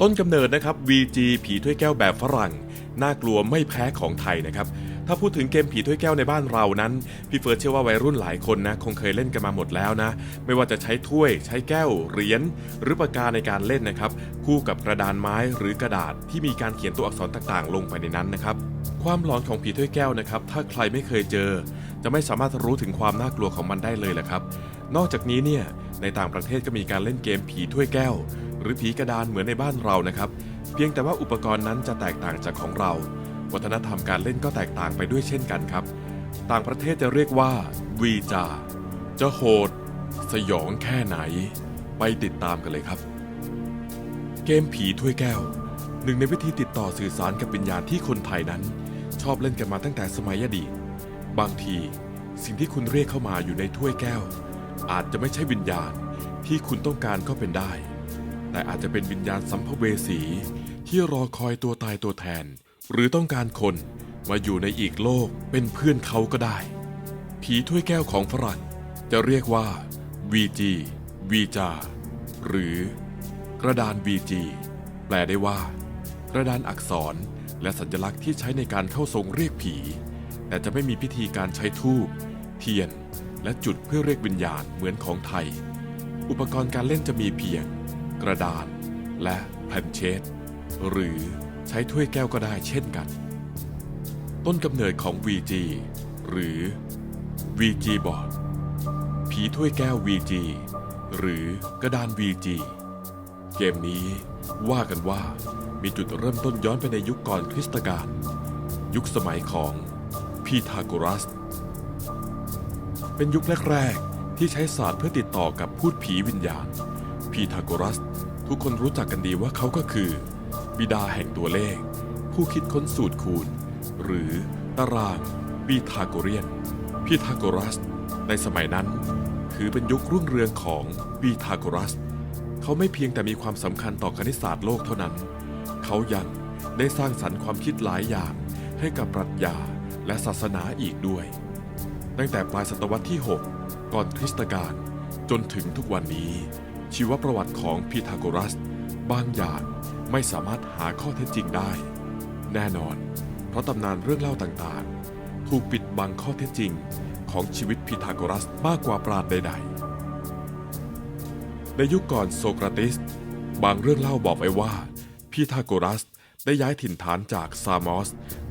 ต้นกำเนิดนะครับ VG ผีถ้วยแก้วแบบฝรั่ง น่ากลัวไม่แพ้ของไทยนะครับ ถ้าพูดถึงเกมผีถ้วยแก้วในบ้านเรานั้น พี่เฟิร์สเชื่อว่าวัยรุ่นหลายคนนะ คงเคยเล่นกันมาหมดแล้วนะ ไม่ว่าจะใช้ถ้วยใช้แก้วเหรียญหรือปากกาในการเล่นนะครับ คู่กับกระดานไม้หรือกระดาษที่มีการเขียนตัวอักษรต่างๆ ลงไปในนั้นนะครับความหลอนของผีถ้วยแก้วนะครับ ถ้าใครไม่เคยเจอ จะไม่สามารถรู้ถึงความน่ากลัวของมันได้เลยแหละครับ นอกจากนี้เนี่ยในต่างประเทศก็มีการเล่นเกมผีถ้วยแก้ว รือผีกระดานเหมือนในบ้านเรานะครับ เพียงแต่ว่าอุปกรณ์นั้นจะแตกต่างจากของเรา วัฒนธรรมการเล่นก็แตกต่างไปด้วยเช่นกันครับ ต่างประเทศจะเรียกว่าวีจา จะโหด สยองแค่ไหน ไปติดตามกันเลยครับ เกมผีถ้วยแก้ว หนึ่งในวิธีติดต่อสื่อสารกับวิญญาณที่คนไทยนั้น ชอบเล่นกันมาตั้งแต่สมัยอดีตบางทีสิ่งที่คุณเรียกเข้ามาอยู่ในถ้วยแก้ว อาจจะไม่ใช่วิญญาณที่คุณต้องการก็เป็นได้ แต่อาจจะเป็นวิญญาณสัมภเวสี ที่รอคอยตัวตายตัวแทน หรือต้องการคนมาอยู่ในอีกโลกเป็นเพื่อนเขาก็ได้ ผีถ้วยแก้วของฝรั่งจะเรียกว่า VG วีจา หรือกระดาน VG แปลได้ว่า กระดานอักษรและสัญลักษณ์ที่ใช้ในการเข้าทรงเรียกผี แต่จะไม่มีพิธีการใช้ธูปเทียน และจุดเพื่อเรียกวิญญาณเหมือนของไทย อุปกรณ์การเล่นจะมีเพียง กระดานและแผ่นเชดหรือใช้ถ้วยแก้วก็ได้เช่นกัน ต้นกำเนิดของ VG หรือ VG board ผีถ้วยแก้ว VG หรือกระดาน VG เกมนี้ว่ากันว่ามีจุดเริ่มต้นย้อนไปในยุคก่อนคริสตกาลยุคสมัยของพีทาโกรัส เป็นยุคแรก ๆ ที่ใช้ศาสตร์เพื่อติดต่อกับพูดผีวิญญาณ พีทาโกรัส ทุกคนรู้จักกันดีว่าเขาก็คือ บิดาแห่งตัวเลข ผู้คิดค้นสูตรคูณ หรือตารางปีทาโกเรียนพีทาโกรัส ในสมัยนั้น ถือเป็นยุครุ่งเรืองของปีทาโกรัส เขาไม่เพียงแต่มีความสำคัญต่อคณิตศาสตร์โลกเท่านั้น เขายังได้สร้างสรรค์ความคิดหลายอย่างให้กับปรัชญาและศาสนาอีกด้วย ตั้งแต่ปลายศตวรรษที่ 6 ก่อนคริสตกาลจนถึงทุกวันนี้ ชีวประวัติของพีทาโกรัส บางอย่างไม่สามารถหาข้อเท็จจริงได้ แน่นอน เพราะตำนานเรื่องเล่าต่างๆ ถูกปิดบังข้อเท็จจริงของชีวิตพีทาโกรัสมากกว่าปราชญ์ใด ๆ ในยุคก่อนโซกราติส บางเรื่องเล่าบอกไว้ว่าพีทาโกรัสได้ย้ายถิ่นฐานจากซามอส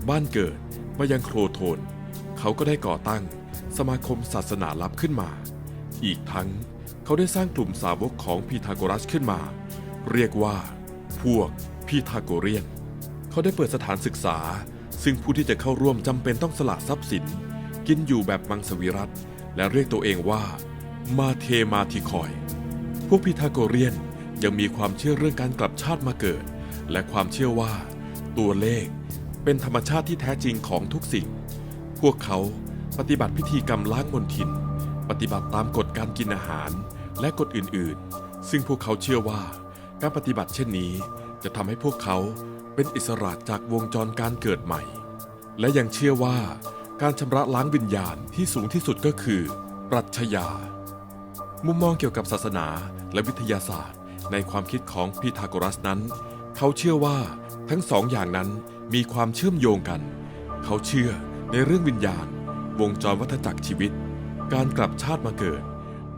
บ้านเกิดมายังโครโทน เขาก็ได้ก่อตั้งสมาคมศาสนาลับขึ้นมา อีกทั้ง เขาได้สร้างกลุ่มสาวกของพีทาโกรัสขึ้นมา เรียกว่า พวกพีทาโกเรียน เขาได้เปิดสถานศึกษา ซึ่งผู้ที่จะเข้าร่วมจำเป็นต้องสละทรัพย์สิน กินอยู่แบบมังสวิรัตและเรียกตัวเองว่า มาเทมาทิคอย พวกพีทาโกเรียนยังมีความเชื่อเรื่องการกลับชาติมาเกิด และความเชื่อว่า ตัวเลขเป็นธรรมชาติที่แท้จริงของทุกสิ่ง พวกเขาปฏิบัติพิธีกรรมล้างมนทิน ปฏิบัติตามกฎการกินอาหารและกฎอื่นๆ ซึ่งพวกเขาเชื่อว่า การปฏิบัติเช่นนี้ จะทำให้พวกเขาเป็นอิสระจากวงจรการเกิดใหม่ และยังเชื่อว่าการชำระล้างวิญญาณที่สูงที่สุดก็คือ ปรัชญา มุมมองเกี่ยวกับศาสนาและวิทยาศาสตร์ ในความคิดของพีทาโกรัสนั้น เขาเชื่อว่าทั้งสองอย่างนั้นมีความเชื่อมโยงกัน เขาเชื่อในเรื่องวิญญาณ วงจรวัฏจักรชีวิต การกลับชาติมาเกิด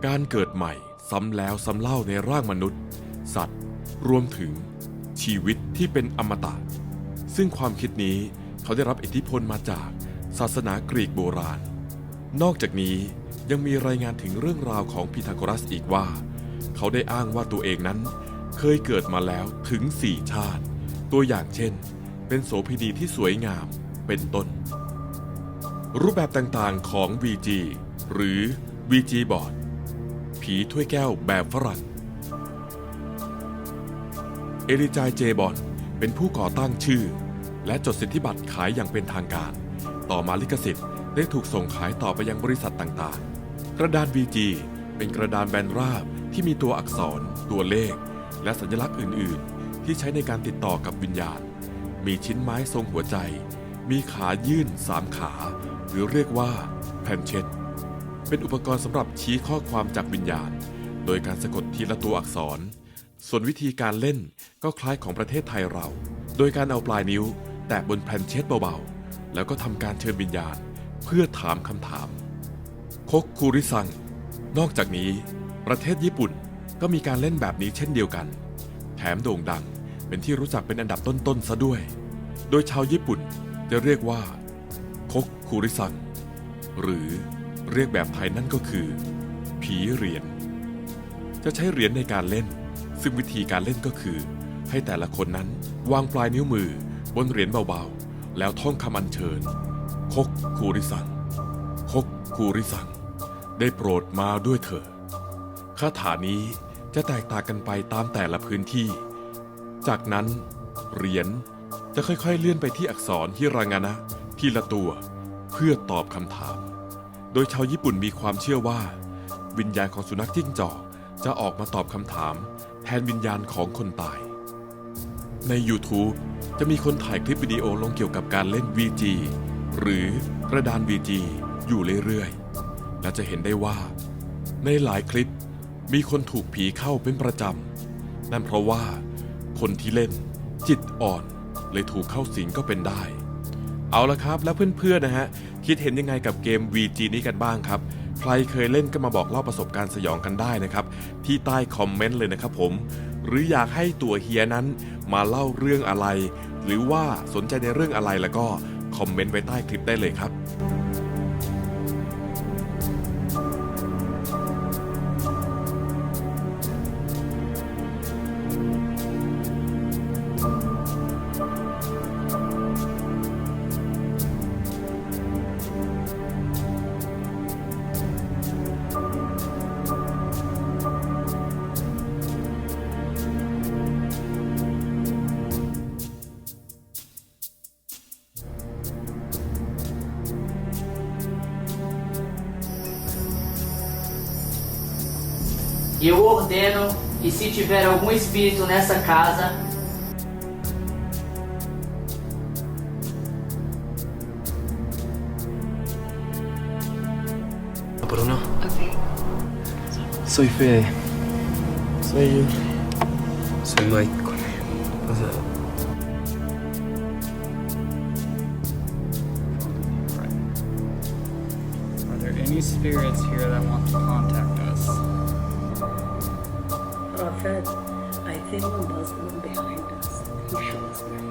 การเกิดใหม่ซ้ำแล้วซ้ำเล่าในร่างมนุษย์ สัตว์ รวมถึงชีวิตที่เป็นอมตะ ซึ่งความคิดนี้เขาได้รับอิทธิพลมาจากศาสนากรีกโบราณ นอกจากนี้ยังมีรายงานถึงเรื่องราวของพีทาโกรัสอีกว่า เขาได้อ้างว่าตัวเองนั้น เคยเกิดมาแล้วถึงสี่ชาติ ตัวอย่างเช่น เป็นโสเภณีที่สวยงามเป็นต้น รูปแบบต่างๆของ VG หรือ VG Board ผีถ้วยแก้วแบบฝรั่ง เอลิจายเจบอนเป็นผู้ก่อตั้งชื่อ และจดสิทธิบัตรขายอย่างเป็นทางการ ต่อมาลิขสิทธิ์ได้ถูกส่งขายต่อไปยังบริษัทต่างๆ กระดาน VG เป็นกระดานแบนราบที่มีตัวอักษร ตัวเลข และสัญลักษณ์อื่น ๆ ที่ใช้ในการติดต่อกับวิญญาณ มีชิ้นไม้ทรงหัวใจ มีขายื่นสามขา หรือเรียกว่าแผ่นเช็ด เป็นอุปกรณ์สำหรับชี้ข้อความจากวิญญาณ โดยการสะกดทีละตัวอักษร ส่วนวิธีการเล่นก็คล้ายของประเทศไทยเรา โดยการเอาปลายนิ้ว แตะบนแผ่นเช็ดเบาๆ แล้วก็ทำการเชิญวิญญาณ เพื่อถามคำถาม คกคูริซัง นอกจากนี้ ประเทศญี่ปุ่นก็มีการเล่นแบบนี้เช่นเดียวกัน แถมโด่งดังเป็นที่รู้จักเป็นอันดับต้นๆซะด้วย โดยชาวญี่ปุ่นจะเรียกว่าคกคูริซัง หรือ เรียกแบบไทยนั่นก็คือ ผีเหรียญ จะใช้เหรียญในการเล่น ซึ่งวิธีการเล่นก็คือ ให้แต่ละคนนั้นวางปลายนิ้วมือบนเหรียญเบาๆ แล้วท่องคำอัญเชิญ คกคูริซัง คกคูริซัง ได้โปรดมาด้วยเถิดคาถานี้จะแตกต่างกันไปตามแต่ละพื้นที่ จากนั้นเหรียญจะค่อยๆเลื่อนไปที่อักษรฮิรางานะทีละตัว เพื่อตอบคำถาม ดยชาวญี่ปุ่นมีความเชื่อว่า วิญญาณของสุนัขจิ้งจอกจะออกมาตอบคำถาม แทนวิญญาณของคนตาย ใน YouTube จะมีคนถ่ายคลิปวิดีโอลงเกี่ยวกับการเล่น VG หรือกระดาน VG อยู่เรื่อยๆ และจะเห็นได้ว่า ในหลายคลิปมีคนถูกผีเข้าเป็นประจำ นั่นเพราะว่า คนที่เล่นจิตอ่อนเลยถูกเข้าสิงก็เป็นได้ เอาละครับแล้วเพื่อนๆนะฮะคิดเห็นยังไงกับเกม VG นี้กันบ้างครับ ใครเคยเล่นก็มาบอกเล่าประสบการณ์สยองกันได้นะครับ ที่ใต้คอมเมนต์เลยนะครับผม หรืออยากให้ตัวเฮียนั้นมาเล่าเรื่องอะไร หรือว่าสนใจในเรื่องอะไรแล้วก็คอมเมนต์ไว้ใต้คลิปได้เลยครับ E eu ordeno que se tiver algum espírito nessa casa, Bruno, Ok. soy Fede. Soy yo. Soy Michael. O sea, Are there any spirits here that want to contact everything wanders on behind us. He shows mercy.